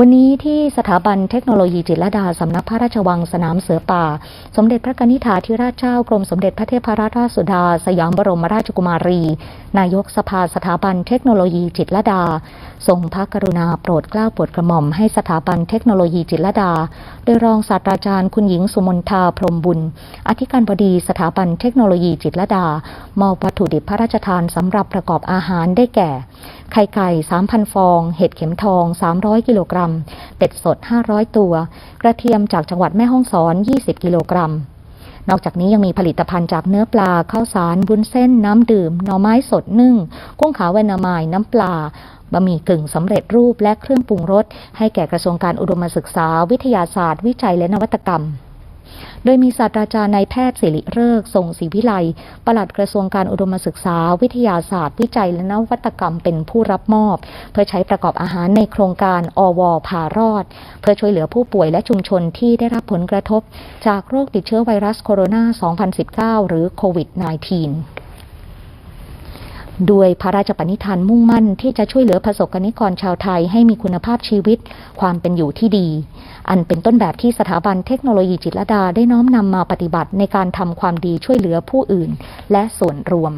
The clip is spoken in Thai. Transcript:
วันนี้ที่สถาบันเทคโนโลยีจิตรดาสำนักพระราชวังสนามเสือป่า สมเด็จพระกนิษฐาธิราชเจ้ากรมสมเด็จพระเทพรัตนราชสุดา สยามบรมราชกุมารี นายกสภาสถาบันเทคโนโลยีจิตรดา ทรงพระกรุณาโปรดเกล้าโปรดกระหม่อมให้สถาบันเทคโนโลยีจิตรดา โดยรองศาสตราจารย์คุณหญิงสุมนทาพรมบุญ อธิการบดีสถาบันเทคโนโลยีจิตรดามอบวัตถุดิบพระราชทานสำหรับประกอบอาหารได้แก่ ไข่ไก่ 3,000 ฟอง เห็ดเข็มทอง 300 กิโลกรัม เป็ดสด 500 ตัว กระเทียมจากจังหวัดแม่ฮ่องสอน 20 กิโลกรัม นอกจากนี้ยังมีผลิตภัณฑ์จากเนื้อปลา ข้าวสารวุ้นเส้น น้ำดื่ม หน่อไม้สดนึ่ง กุ้งขาวแวนามาย น้ำปลาบะหมี่กึ่งสำเร็จรูปและเครื่องปรุงรส ให้แก่กระทรวงการอุดมศึกษา วิทยาศาสตร์ วิจัยและนวัตกรรม โดยมีศาสตราจารย์นายแพทย์สิริเริกทรงศรีวิไลปลัดกระทรวงการอุดมศึกษา วิทยาศาสตร์ วิจัยและนวัตกรรมเป็นผู้รับมอบ เพื่อใช้ประกอบอาหารในโครงการอวพารอด เพื่อช่วยเหลือผู้ป่วยและชุมชนที่ได้รับผลกระทบ จากโรคติดเชื้อไวรัสโคโรนา 2019 หรือโควิด -19 ด้วยพระราชปณิธานมุ่งมั่นที่จะช่วยเหลือประสบกนิกรชาวไทยให้มีคุณภาพชีวิต ความเป็นอยู่ที่ดี อันเป็นต้นแบบที่สถาบันเทคโนโลยีจิตรดาได้น้อมนำมาปฏิบัติในการทำความดีช่วยเหลือผู้อื่น และส่วนรวม